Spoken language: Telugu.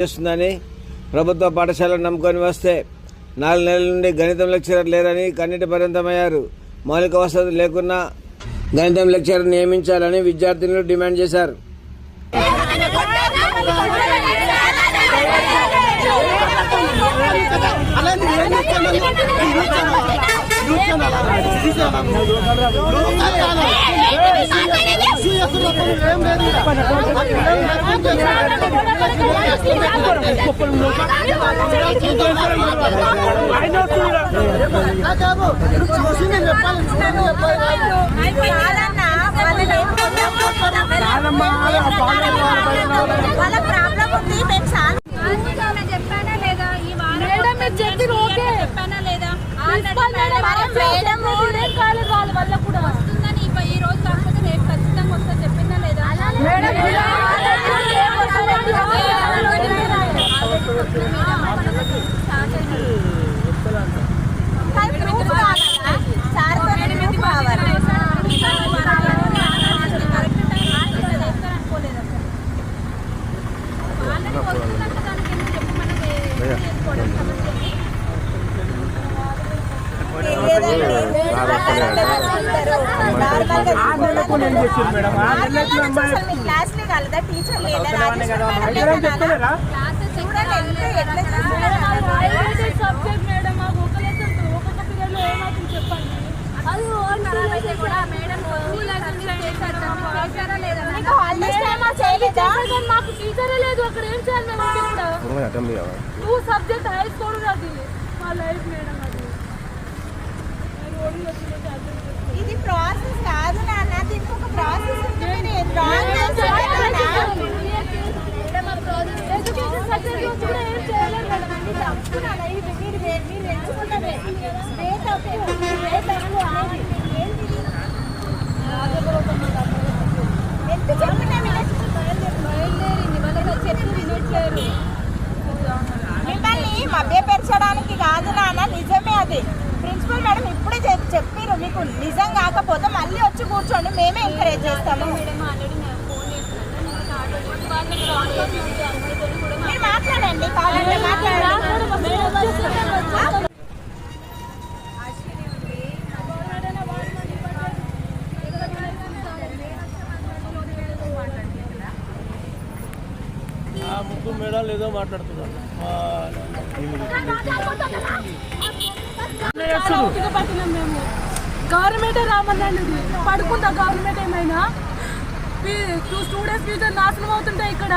చేస్తుందని ప్రభుత్వ పాఠశాలను నమ్ముకొని వస్తే నాలుగు నెలల నుండి గణితం లెక్చరర్ లేరని కన్నీటి పర్యంతమయ్యారు మౌలిక వసతులు లేకున్నా గణితం లెక్చరర్ నియమించాలని విద్యార్థినులు డిమాండ్ చేశారు. వాళ్ళ ప్రాబ్లం ఉంది మేము చెప్పానా లేదా ఈ వారం ఓకే చెప్పానా లేదా మేడం వాళ్ళ వల్ల కూడా వస్తుందని ఈ రోజు కాకపోతే రేపు ఖచ్చితంగా వస్తా చెప్పిందా లేదా క్లాస్ కాలేదా టీచర్ లేదా మాకు చెప్పండి అది అయితే కూడా మేడం లేదా మాకు టీచరే లేదు అక్కడ ఏం చేయాలి మేము టూ సబ్జెక్ట్ హై స్కూల్ అది మా లైఫ్ మేడం అది. నేను ఓడి వచ్చినట్టు అర్థం అది ప్రిన్సిపల్ మేడం ఇప్పుడే చెప్- చెప్పిర్రు మీకు నిజం కాకపోతే మళ్ళీ వచ్చి కూర్చోండి మేమే ఎంకరేజ్ చేస్తాము మేడం మీరు మాట్లాడండి కావాలంటే మాట్లాడండి ఆ ముగ్గురు మేడాలు ఏదో మాట్లాడుతున్నారు ఓపిక గవర్నమెంటే గవర్నమెంట్ రామన్నాడు పడుకుందా గవర్నమెంట్ ఏమైనా? స్టూడెంట్స్ ఫ్యూచర్ నాశనం అవుతుంటాయి ఇక్కడ.